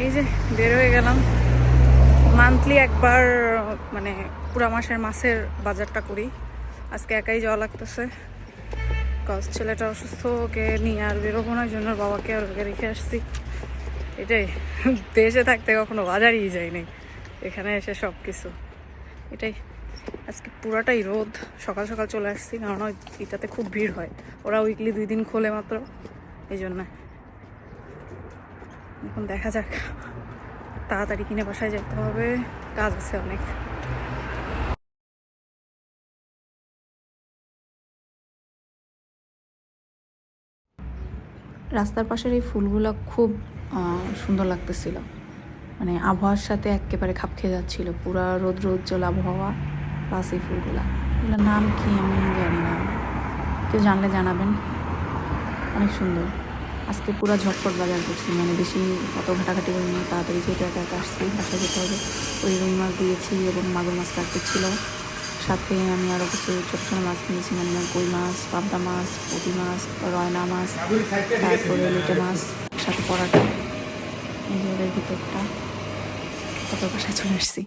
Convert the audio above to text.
এই যে বের হয়ে গেলাম। মান্থলি একবার মানে পুরা মাসের মাছের বাজারটা করি। আজকে একাই যাওয়া লাগতেছে। কজ ছেলেটা অসুস্থ, ওকে নিয়ে আর বেরোবো না জন্য বাবাকে আর ওকে রেখে আসছি। এটাই। দেশে থাকতে কখনো বাজারই যায়নি এখানে এসে সব কিছু এটাই। আজকে পুরাটাই রোদ। সকাল সকাল চলে আসছি কারণ ওই এটাতে খুব ভিড় হয়। ওরা উইকলি দুই দিন খোলে মাত্র। এই জন্য। এখন দেখা যাক। তাড়াতাড়ি কিনে বাসায় যেতে হবে। কাজ আছে অনেক। রাস্তার পাশের এই ফুলগুলো খুব সুন্দর লাগতেছিল। মানে আবহাওয়ার সাথে একেবারে খাপ খেয়ে যাচ্ছিল। পুরা রৌদ্র উজ্জ্বল আবহাওয়া প্লাস এই ফুলগুলা। এগুলোর নাম কি আমি জানি না। কেউ জানলে জানাবেন। অনেক সুন্দর। আজকে পুরো ঝটপট বাজার করছি মানে বেশি অত ঘাটাঘাটি করে নিয়ে তাড়াতাড়ি যেহেতু একা একা আসছি বাসায় যেতে হবে। ওই রুই মাছ দিয়েছি এবং মাগুর মাছ কাটতে ছিল। সাথে আমি আরও কিছু ছোটো ছোটো মাছ নিয়েছি মানে কই মাছ, পাবদা মাছ, পুঁটি মাছ, রয়না মাছ, তারপরে লিটে মাছ সাথে পরাটা, এই ভিতরটা। কত বাসায় চলে আসছি।